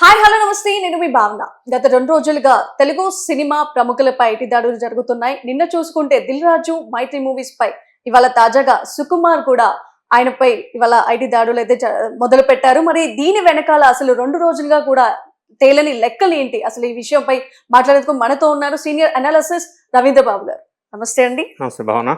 Hi hello నమస్తే. నేను మీ భావన. గత రెండు రోజులుగా తెలుగు సినిమా ప్రముఖులపై ఐటీ దాడులు జరుగుతున్నాయి. నిన్న చూసుకుంటే దిల్ రాజు మైత్రి మూవీస్ పై ఇవాళ తాజాగా సుకుమార్ కూడా ఆయనపై ఇవాళ ఐటీ దాడులు అయితే మొదలు పెట్టారు మరి దీని వెనకాల అసలు రెండు రోజులుగా కూడా తేలని లెక్కలు ఏంటి? అసలు ఈ విషయంపై మాట్లాడేందుకు మనతో ఉన్నారు సీనియర్ అనాలిసిస్ రవీంద్ర బాబు గారు. నమస్తే అండి. నమస్తే భావన.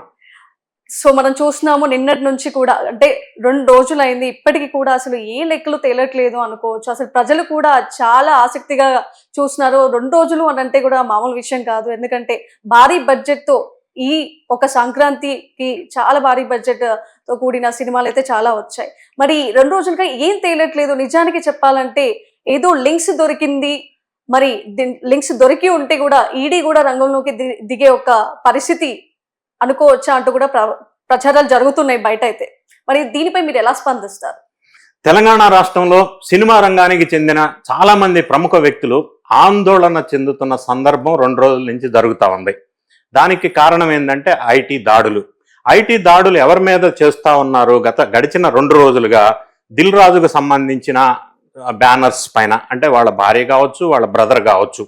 సో మనం చూస్తున్నాము నిన్నటి నుంచి కూడా అంటే రెండు రోజులు అయింది ఇప్పటికీ కూడా అసలు ఏ లెక్కలు తేలట్లేదు అనుకోవచ్చు. అసలు ప్రజలు కూడా చాలా ఆసక్తిగా చూస్తున్నారు. రెండు రోజులు అని అంటే కూడా మామూలు విషయం కాదు. ఎందుకంటే భారీ బడ్జెట్తో ఈ ఒక సంక్రాంతికి చాలా భారీ బడ్జెట్తో కూడిన సినిమాలు అయితే చాలా వచ్చాయి. మరి రెండు రోజులుగా ఏం తేలట్లేదు? నిజానికి చెప్పాలంటే ఏదో లింక్స్ దొరికింది. మరి లింక్స్ దొరికి ఉంటే కూడా ఈడీ కూడా రంగంలోకి ది- దిగే ఒక పరిస్థితి అనుకోవచ్చా అంటూ కూడా ప్ర- ప్రచారాలు జరుగుతున్నాయి బయట అయితే మరి దీనిపై మీరు ఎలా స్పందిస్తారు? తెలంగాణ రాష్ట్రంలో సినిమా రంగానికి చెందిన చాలా మంది ప్రముఖ వ్యక్తులు ఆందోళన చెందుతున్న సందర్భం రెండు రోజుల నుంచి జరుగుతూ ఉంది. దానికి కారణం ఏంటంటే ఐటీ దాడులు. ఐటీ దాడులు ఎవరి మీద చేస్తూ ఉన్నారు గత గడిచిన రెండు రోజులుగా దిల్ రాజుకు సంబంధించిన బ్యానర్స్ పైన అంటే వాళ్ళ భార్య కావచ్చు వాళ్ళ బ్రదర్ కావచ్చు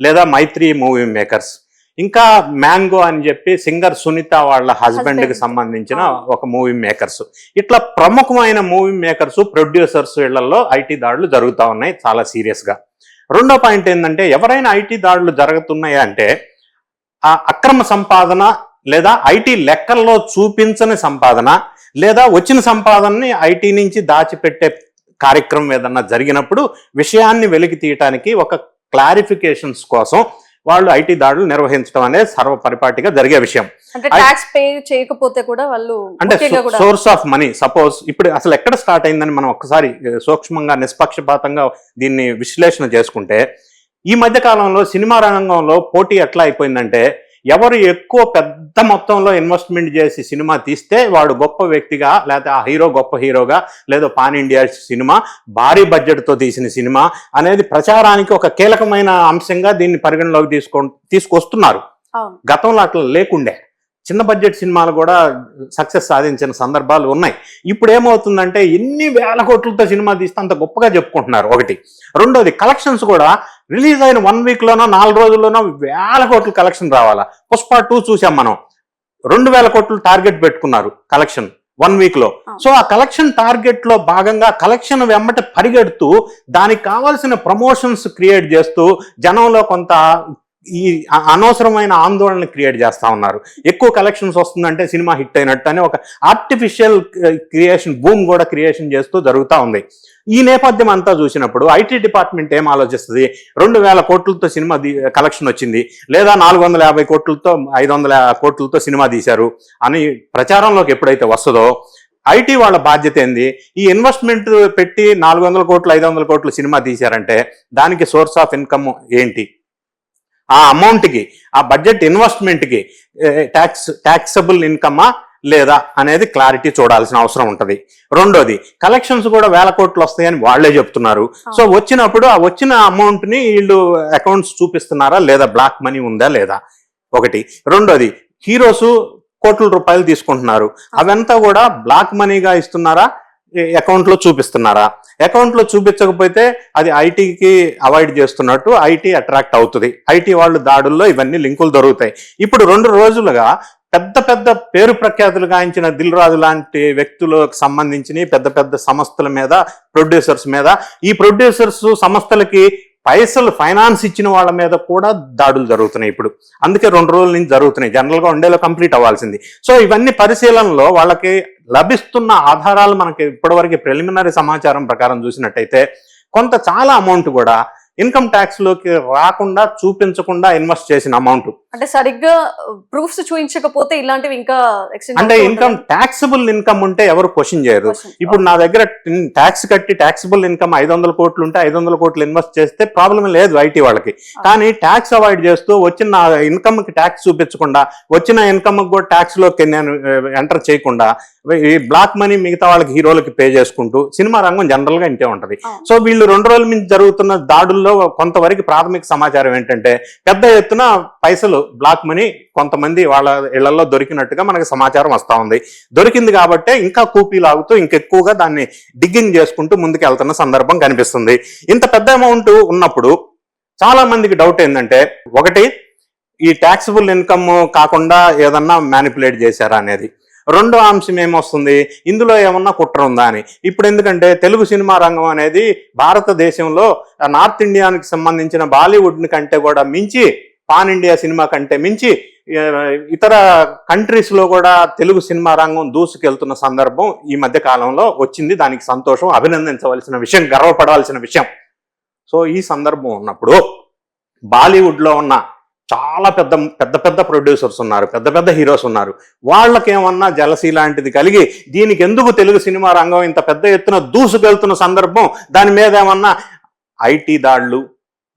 లేదా మైత్రి మూవీ మేకర్స్. ఇంకా మ్యాంగో అని చెప్పి సింగర్ సునీత వాళ్ళ హస్బెండ్కి. సంబంధించిన. ఒక మూవీ మేకర్స్ ఇట్లా ప్రముఖమైన మూవీ మేకర్స్ ప్రొడ్యూసర్స్ ఇళ్ళలో ఐటీ దాడులు జరుగుతూ ఉన్నాయి చాలా సీరియస్గా రెండో పాయింట్ ఏంటంటే ఎవరైనా ఐటీ దాడులు జరుగుతున్నాయి అంటే ఆ అక్రమ సంపాదన లేదా ఐటీ లెక్కల్లో చూపించని సంపాదన లేదా వచ్చిన సంపాదనని ఐటీ నుంచి దాచిపెట్టే కార్యక్రమం ఏదన్నా జరిగినప్పుడు విషయాన్ని వెలికి తీయటానికి ఒక క్లారిఫికేషన్స్ కోసం వాళ్ళు ఐటీ దాడులు నిర్వహించడం అనేది సర్వపరిపాటిగా జరిగే విషయం. చేయకపోతే కూడా వాళ్ళు అంటే సోర్స్ ఆఫ్ మనీ సపోజ్ ఇప్పుడు అసలు ఎక్కడ స్టార్ట్ అయిందని మనం ఒకసారి ఏ, సూక్ష్మంగా నిష్పక్షపాతంగా దీన్ని విశ్లేషణ చేసుకుంటే ఈ మధ్య కాలంలో సినిమా రంగంలో పోటీ ఎట్లా అయిపోయిందంటే ఎవరు ఎక్కువ పెద్ద మొత్తంలో ఇన్వెస్ట్మెంట్ చేసి సినిమా తీస్తే వాడు గొప్ప వ్యక్తిగా లేకపోతే ఆ హీరో గొప్ప హీరోగా లేదా పాన్ ఇండియా సినిమా భారీ బడ్జెట్తో తీసిన సినిమా అనేది ప్రచారానికి ఒక కీలకమైన అంశంగా దీన్ని పరిగణలోకి తీసుకో తీసుకొస్తున్నారు. గతంలో అట్లా లేకుండే. చిన్న బడ్జెట్ సినిమాలు కూడా సక్సెస్ సాధించిన సందర్భాలు ఉన్నాయి. ఇప్పుడు ఏమవుతుందంటే ఎన్ని వేల కోట్లతో సినిమా తీస్తే అంత గొప్పగా చెప్పుకుంటున్నారు. ఒకటి. రెండోది కలెక్షన్స్ కూడా రిలీజ్ అయిన వన్ వీక్లోనో నాలుగు రోజుల్లోనో వేల కోట్ల కలెక్షన్ రావాలా? పుష్ప టూ చూసాం మనం. రెండు వేల కోట్లు టార్గెట్ పెట్టుకున్నారు కలెక్షన్ వన్ వీక్లో. సో ఆ కలెక్షన్ టార్గెట్లో భాగంగా కలెక్షన్ వెంబట పరిగెడుతూ దానికి కావాల్సిన ప్రమోషన్స్ క్రియేట్ చేస్తూ జనంలో కొంత ఈ అనవసరమైన ఆందోళన క్రియేట్ చేస్తూ ఉన్నారు. ఎక్కువ కలెక్షన్స్ వస్తుందంటే సినిమా హిట్ అయినట్టు అని ఒక ఆర్టిఫిషియల్ క్రియేషన్ బూమ్ కూడా క్రియేషన్ చేస్తూ జరుగుతూ ఉంది. ఈ నేపథ్యం అంతా చూసినప్పుడు ఐటీ డిపార్ట్మెంట్ ఏం ఆలోచిస్తుంది? రెండు వేల కోట్లతో సినిమా కలెక్షన్ uh, వచ్చింది. లేదా నాలుగు వందల యాభై కోట్లతో ఐదు వందల కోట్లతో సినిమా తీశారు అని ప్రచారంలోకి ఎప్పుడైతే వస్తుందో ఐటీ వాళ్ళ బాధ్యత ఏంది? ఈ ఇన్వెస్ట్మెంట్ పెట్టి నాలుగు వందల కోట్లు ఐదు వందల కోట్లు సినిమా తీశారంటే దానికి సోర్స్ ఆఫ్ ఇన్కమ్ ఏంటి? ఆ అమౌంట్కి ఆ బడ్జెట్ ఇన్వెస్ట్మెంట్కి ట్యాక్స్ ట్యాక్సబుల్ ఇన్కమా లేదా అనేది క్లారిటీ చూడాల్సిన అవసరం ఉంటుంది. రెండోది కలెక్షన్స్ కూడా వేల కోట్లు వస్తాయని వాళ్ళే చెప్తున్నారు. సో వచ్చినప్పుడు ఆ వచ్చిన అమౌంట్ని వీళ్ళు అకౌంట్స్ చూపిస్తున్నారా లేదా బ్లాక్ మనీ ఉందా లేదా? ఒకటి. రెండోది హీరోస్ కోట్ల రూపాయలు తీసుకుంటున్నారు. అవంతా కూడా బ్లాక్ మనీగా ఇస్తున్నారా? అకౌంట్లో చూపిస్తున్నారా? అకౌంట్లో చూపించకపోతే అది ఐటీకి అవాయిడ్ చేస్తున్నట్టు ఐటీ అట్రాక్ట్ అవుతుంది. ఐటీ వాళ్ళు దాడుల్లో ఇవన్నీ లింకులు దొరుకుతాయి. ఇప్పుడు రెండు రోజులుగా పెద్ద పెద్ద పేరు ప్రఖ్యాతులు గాయించిన దిల్ రాజు లాంటి వ్యక్తులకు సంబంధించిన పెద్ద పెద్ద సంస్థల మీద ప్రొడ్యూసర్స్ మీద. ఈ ప్రొడ్యూసర్స్ సంస్థలకి పైసలు ఫైనాన్స్ ఇచ్చిన వాళ్ళ మీద కూడా దాడులు జరుగుతున్నాయి ఇప్పుడు. అందుకే రెండు రోజుల నుంచి జరుగుతున్నాయి. జనరల్గా ఉండేలో కంప్లీట్ అవ్వాల్సింది. సో ఇవన్నీ పరిశీలనలో వాళ్ళకి లభిస్తున్న ఆధారాలు మనకి ఇప్పటివరకు ప్రిలిమినరీ సమాచారం ప్రకారం చూసినట్టయితే కొంత చాలా అమౌంట్ కూడా ఇన్కమ్ ట్యాక్స్లోకి రాకుండా చూపించకుండా ఇన్వెస్ట్ చేసిన అమౌంట్ అంటే సరిగ్గా ప్రూఫ్స్ చూపించకపోతే ఇలాంటివి ఇంకా అంటే ఇన్కమ్. ట్యాక్సిబుల్ ఇన్కమ్ ఉంటే ఎవరు క్వశ్చన్ చేయరు. ఇప్పుడు నా దగ్గర ట్యాక్స్ కట్టి ట్యాక్సిబుల్ ఇన్కమ్ ఐదు వందల కోట్లు ఉంటే ఐదు వందల కోట్లు ఇన్వెస్ట్ చేస్తే ప్రాబ్లం లేదు ఐటీ వాళ్ళకి కానీ ట్యాక్స్ అవాయిడ్ చేస్తూ వచ్చిన ఇన్కమ్కి ట్యాక్స్ చూపించకుండా వచ్చిన ఇన్కమ్ కూడా ట్యాక్స్లోకి నేను ఎంటర్ చేయకుండా ఈ బ్లాక్ మనీ మిగతా వాళ్ళకి హీరోలకి పే చేసుకుంటూ సినిమా రంగం జనరల్గా ఇంతే ఉంటది. సో వీళ్ళు రెండు రోజుల నుంచి జరుగుతున్న దాడుల్లో కొంతవరకు ప్రాథమిక సమాచారం ఏంటంటే పెద్ద ఎత్తున పైసలు బ్లాక్ మనీ కొంతమంది వాళ్ళ ఇళ్ళలో దొరికినట్టుగా మనకి సమాచారం వస్తూ ఉంది. దొరికింది కాబట్టే ఇంకా కూపీ లాగుతూ ఇంకెక్కువగా దాన్ని డిగ్గింగ్ చేసుకుంటూ ముందుకు వెళ్తున్న సందర్భం కనిపిస్తుంది. ఇంత పెద్ద అమౌంట్ ఉన్నప్పుడు చాలా మందికి డౌట్ ఏంటంటే ఒకటి ఈ ట్యాక్సిబుల్ ఇన్కమ్ కాకుండా ఏదన్నా మ్యానిపులేట్ చేశారా అనేది. రెండో అంశం ఏమొస్తుంది? ఇందులో ఏమన్నా కుట్ర ఉందా అని. ఇప్పుడు ఎందుకంటే తెలుగు సినిమా రంగం అనేది భారతదేశంలో నార్త్ ఇండియానికి సంబంధించిన బాలీవుడ్ని కంటే కూడా మించి పాన్ ఇండియా సినిమా కంటే మించి ఇతర కంట్రీస్లో కూడా తెలుగు సినిమా రంగం దూసుకెళ్తున్న సందర్భం ఈ మధ్య కాలంలో వచ్చింది. దానికి సంతోషం అభినందించవలసిన విషయం గర్వపడాల్సిన విషయం. సో ఈ సందర్భం ఉన్నప్పుడు బాలీవుడ్లో ఉన్న చాలా పెద్ద పెద్ద పెద్ద ప్రొడ్యూసర్స్ ఉన్నారు పెద్ద పెద్ద హీరోస్ ఉన్నారు. వాళ్ళకేమన్నా జలసీ లాంటిది కలిగి దీనికి ఎందుకు తెలుగు సినిమా రంగం ఇంత పెద్ద ఎత్తున దూసుకెళ్తున్న సందర్భం దాని మీద ఏమన్నా ఐటీ దాడులు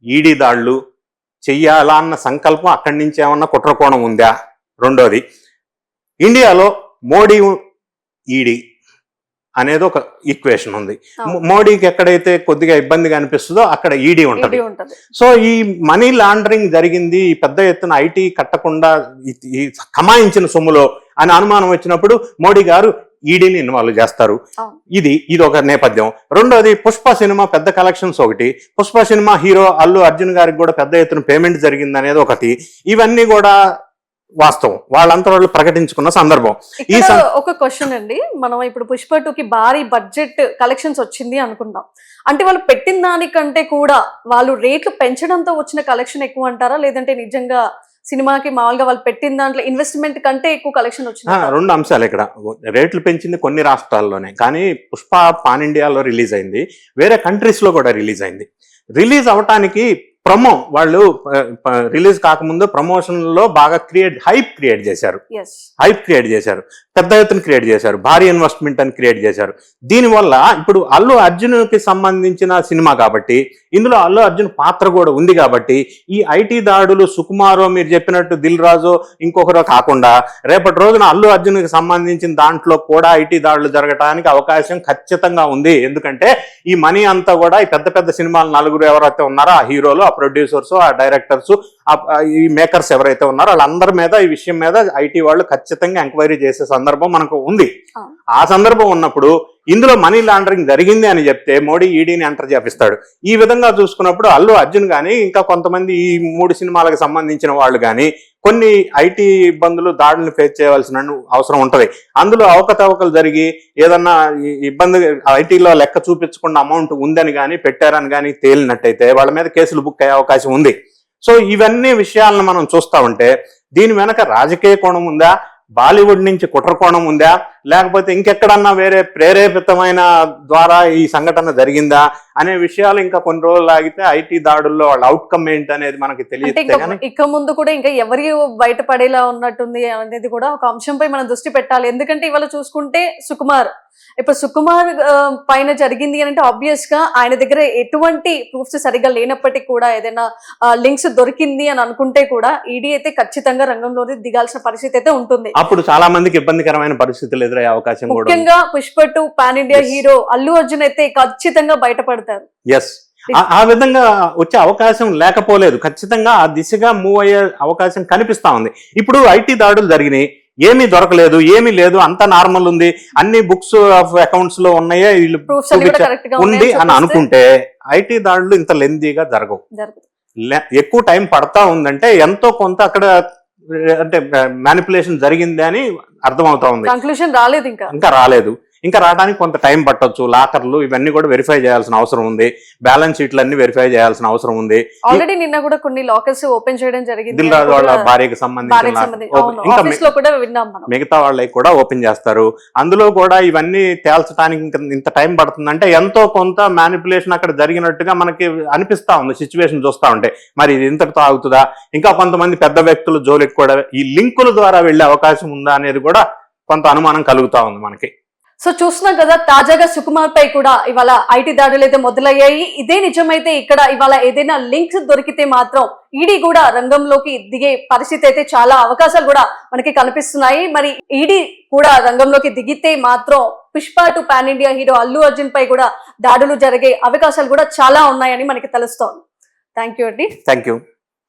ఈడీ దాడులు చెయ్యాలా అన్న సంకల్పం అక్కడి నుంచి ఏమన్నా కుట్రకోణం ఉందా? రెండోది ఇండియాలో మోడీ ఈడీ అనేది ఒక ఈక్వేషన్ ఉంది. మోడీకి ఎక్కడైతే కొద్దిగా ఇబ్బందిగా అనిపిస్తుందో అక్కడ ఈడీ ఉంటది. సో ఈ మనీ లాండరింగ్ జరిగింది ఈ పెద్ద ఎత్తున ఐటీ కట్టకుండా కమాయించిన సొమ్ములో అని అనుమానం వచ్చినప్పుడు మోడీ గారు ఈడీని ఇన్వాల్వ్ చేస్తారు. ఇది ఇది ఒక నేపథ్యం. రెండోది పుష్ప సినిమా పెద్ద కలెక్షన్స్ ఒకటి. పుష్ప సినిమా హీరో అల్లు అర్జున్ గారికి కూడా పెద్ద ఎత్తున పేమెంట్ జరిగింది అనేది ఒకటి. ఇవన్నీ కూడా వాస్తవం. వాళ్ళంతా వాళ్ళు ప్రకటించుకున్న సందర్భం. ఈ ఒక క్వశ్చన్ అండి. మనం ఇప్పుడు పుష్ప టూ కి భారీ బడ్జెట్ కలెక్షన్స్ వచ్చింది అనుకుందాం. అంటే వాళ్ళు పెట్టిన దానికంటే కూడా వాళ్ళు రేట్లు పెంచడంతో వచ్చిన కలెక్షన్ ఎక్కువ అంటారా? లేదంటే నిజంగా సినిమాకి మామూలుగా వాళ్ళు పెట్టిన దాంట్లో ఇన్వెస్ట్మెంట్ కంటే ఎక్కువ కలెక్షన్ వచ్చింది. రెండు అంశాలు ఇక్కడ. రేట్లు పెంచింది కొన్ని రాష్ట్రాల్లోనే కానీ పుష్ప పాన్ ఇండియాలో రిలీజ్ అయింది వేరే కంట్రీస్లో కూడా రిలీజ్ అయింది. రిలీజ్ అవటానికి ప్రమో వాళ్ళు రిలీజ్ కాకముందు ప్రమోషన్లో బాగా క్రియేట్ హైప్ క్రియేట్ చేశారు. హైప్ క్రియేట్ చేశారు. పెద్ద ఎత్తున క్రియేట్ చేశారు. భారీ ఇన్వెస్ట్మెంట్ అని క్రియేట్ చేశారు. దీనివల్ల ఇప్పుడు అల్లు అర్జున్కి సంబంధించిన సినిమా కాబట్టి ఇందులో అల్లు అర్జున్ పాత్ర కూడా ఉంది కాబట్టి ఈ ఐటీ దాడులు సుకుమారో మీరు చెప్పినట్టు దిల్ రాజు ఇంకొకరో కాకుండా రేపటి రోజున అల్లు అర్జున్కి సంబంధించిన దాంట్లో కూడా ఐటీ దాడులు జరగడానికి అవకాశం ఖచ్చితంగా ఉంది. ఎందుకంటే ఈ మనీ అంతా కూడా ఈ పెద్ద పెద్ద సినిమాలు నలుగురు ఎవరైతే ఉన్నారో ఆ హీరోలు ఆ ప్రొడ్యూసర్స్ ఆ డైరెక్టర్స్ ఈ మేకర్స్ ఎవరైతే ఉన్నారో వాళ్ళందరి మీద ఈ విషయం మీద ఐటీ వాళ్ళు ఖచ్చితంగా ఎంక్వైరీ చేసే సందర్భం మనకు ఉంది. ఆ. సందర్భం ఉన్నప్పుడు ఇందులో మనీ లాండరింగ్ జరిగింది అని చెప్తే మోడీ ఈడీని ఎంటర్ చేపిస్తాడు. ఈ విధంగా చూసుకున్నప్పుడు అల్లు అర్జున్ కానీ ఇంకా కొంతమంది ఈ మూడు సినిమాలకు సంబంధించిన వాళ్ళు కానీ కొన్ని ఐటీ ఇబ్బందులు దాడులను ఫేస్ చేయవలసిన అవసరం ఉంటది. అందులో అవకతవకలు జరిగి ఏదన్నా ఇబ్బంది ఐటీలో లెక్క చూపించకుండా అమౌంట్ ఉందని కానీ పెట్టారని కానీ తేలినట్టయితే వాళ్ళ మీద కేసులు బుక్ అయ్యే అవకాశం ఉంది. సో ఇవన్నీ విషయాలను మనం చూస్తా ఉంటే దీని వెనక రాజకీయ కోణం ఉందా? బాలీవుడ్ నుంచి కుట్ర కోణం ఉందా? లేకపోతే ఇంకెక్కడన్నా వేరే ప్రేరేపితమైన ద్వారా ఈ సంఘటన జరిగిందా అనే విషయాలు ఇంకా కొన్ని రోజులు ఆగితే ఐటీ దాడుల్లో వాళ్ళ అవుట్కమ్ ఏంటి అనేది మనకి తెలియదు ఇంకా ముందు కూడా ఇంకా ఎవరి బయటపడేలా ఉన్నట్టుంది అనేది కూడా ఒక అంశంపై మనం దృష్టి పెట్టాలి. ఎందుకంటే ఇవాళ చూసుకుంటే సుకుమార్ ఇప్పుడు సుకుమార్ పైన జరిగింది అని అంటే ఆబ్వియస్గా ఆయన దగ్గర ఎటువంటి ప్రూఫ్స్ సరిగా లేనప్పటికీ కూడా ఏదైనా లింక్స్ దొరికింది అని అనుకుంటే కూడా ఈడీ అయితే ఖచ్చితంగా రంగంలోకి దిగాల్సిన పరిస్థితి అయితే ఉంటుంది. అప్పుడు చాలా మందికి ఇబ్బందికరమైన పరిస్థితులు ఎదురయ్యే అవకాశం కూడా ముఖ్యంగా Pushpa two pan India. Hero Allu Arjun అయితే ఖచ్చితంగా బయటపడతారు. ఎస్ ఆ విధంగా వచ్చే అవకాశం లేకపోలేదు. ఖచ్చితంగా ఆ దిశగా మూవ్ అయ్యే అవకాశం కనిపిస్తా ఉంది. ఇప్పుడు ఐటీ దాడులు జరిగినాయి. ఏమీ దొరకలేదు ఏమీ లేదు అంతా నార్మల్ ఉంది. అన్ని బుక్స్ ఆఫ్ అకౌంట్స్లో ఉన్నాయే వీళ్ళు ఉంది అని అనుకుంటే ఐటీ దాడులు ఇంత లెందీగా జరగవు. ఎక్కువ టైం పడతా ఉందంటే ఎంతో కొంత అక్కడ అంటే మ్యానిపులేషన్ జరిగింది అని అర్థమవుతా ఉంది. కంక్లూషన్ రాలేదు ఇంకా. ఇంకా రాలేదు. ఇంకా రావడానికి కొంత టైం పట్టొచ్చు లాకర్లు ఇవన్నీ కూడా వెరిఫై చేయాల్సిన అవసరం ఉంది. బ్యాలెన్స్ షీట్లు అన్ని వెరిఫై చేయాల్సిన అవసరం ఉంది. ఆల్రెడీ నిన్న కూడా కొన్ని లాకర్స్ ఓపెన్ చేయడం జరిగింది. దిల్ రాజు వాళ్ళ భార్యకి సంబంధించిన మిగతా వాళ్ళకి కూడా ఓపెన్ చేస్తారు. అందులో కూడా ఇవన్నీ తేల్చడానికి ఇంత ఇంత టైం పడుతుందంటే ఎంతో కొంత మ్యానిపులేషన్ అక్కడ జరిగినట్టుగా మనకి అనిపిస్తా ఉంది సిచ్యువేషన్ చూస్తా ఉంటే. మరి ఇది ఇంతటితో ఆగుతుందా? ఇంకా కొంతమంది పెద్ద వ్యక్తులు జోలికి కూడా ఈ లింకుల ద్వారా వెళ్ళే అవకాశం ఉందా అనేది కూడా కొంత అనుమానం కలుగుతా ఉంది మనకి. సో చూస్తున్నాం కదా తాజాగా సుకుమార్ పై కూడా ఇవాళ ఐటీ దాడులు అయితే మొదలయ్యాయి. ఇదే నిజమైతే ఇక్కడ ఇవాళ ఏదైనా లింక్స్ దొరికితే మాత్రం ఈడీ కూడా రంగంలోకి దిగే పరిస్థితి అయితే చాలా అవకాశాలు కూడా మనకి కనిపిస్తున్నాయి. మరి ఈడీ కూడా రంగంలోకి దిగితే మాత్రం Pushpa two pan India hero Allu Arjun పై కూడా దాడులు జరిగే అవకాశాలు కూడా చాలా ఉన్నాయని మనకి తెలుస్తోంది. థ్యాంక్ యూ అండి. Thank you.